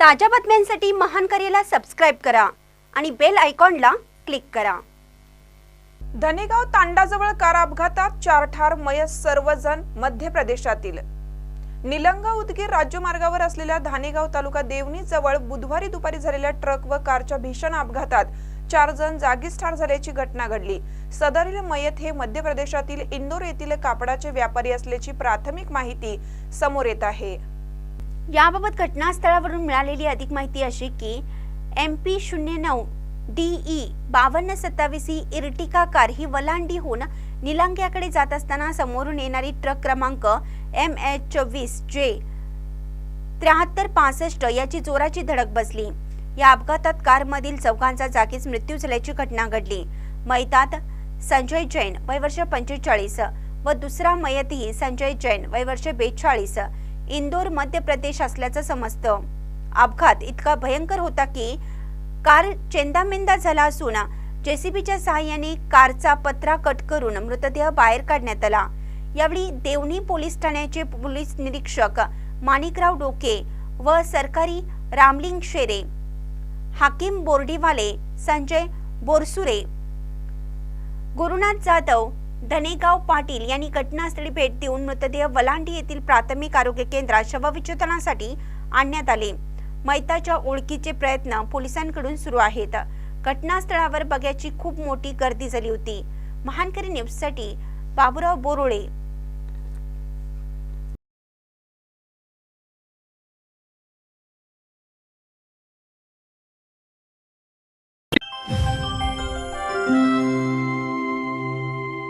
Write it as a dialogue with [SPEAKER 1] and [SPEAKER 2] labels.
[SPEAKER 1] ताज्या बातम्यांसाठी महान करेला सबस्क्राईब करा आणि बेल आयकॉनला क्लिक करा.
[SPEAKER 2] धनेगाव तांडाजवळ कार अपघातात चार ठार मयस सर्वजण मध्य प्रदेशातील. निलंगा उदगीर राज्यमार्गावर असलेल्या धानेगाव तालुका देवणी जवळ बुधवारी दुपारी झालेल्या ट्रक व कारच्या भीषण अपघातात चार जण जागीच ठार झाल्याची घटना घडली. सदरील मयत हे मध्य प्रदेशातील इंदोर येथील कापडाचे व्यापारी असल्याची प्राथमिक माहिती समोर येत आहे.
[SPEAKER 1] याबाबत घटनास्थळावरून मिळालेली अधिक माहिती अशी की एम पी शून्य नऊ डीई बावन्न सत्तावीस ही इर्टिका कार ही वलांडीहून निलंग्याकडे जात असताना समोरून येणारी ट्रक क्रमांक एम एच चोवीस जे त्र्याहत्तर पासष्ट याची जोराची धडक बसली. या अपघातात कारमधील चौघांचा जागीच मृत्यू झाल्याची घटना घडली. मैतात संजय जैन वय वर्ष पंचेचाळीस व दुसरा मयतही संजय जैन वय वर्ष बेचाळीस. इंदोर मध्य प्रदेश असल्याचं समजतं. अपघात इतका भयंकर होता की कार चेंदामेंदा झाला असून जेसीबीच्या सहाय्याने कारचा पत्रा कट करून मृतदेह बाहेर काढण्यात आला. यावेळी देवणी पोलीस ठाण्याचे पोलीस निरीक्षक माणिकराव डोके व सरकारी रामलिंग शेरे हाकीम बोर्डीवाले संजय बोरसुरे गुरुनाथ जाधव धनेगाव पाटील यांनी घटनास्थळी भेट देऊन मृतदेह वलांडी येथील प्राथमिक आरोग्य केंद्रात शवविच्छेदनासाठी आणण्यात आले. मैताच्या ओळखीचे प्रयत्न पोलिसांकडून सुरू आहेत. घटनास्थळावर बघ्याची खूप मोठी गर्दी झाली होती. महानकरी न्यूजसाठी बाबुराव बोरोळे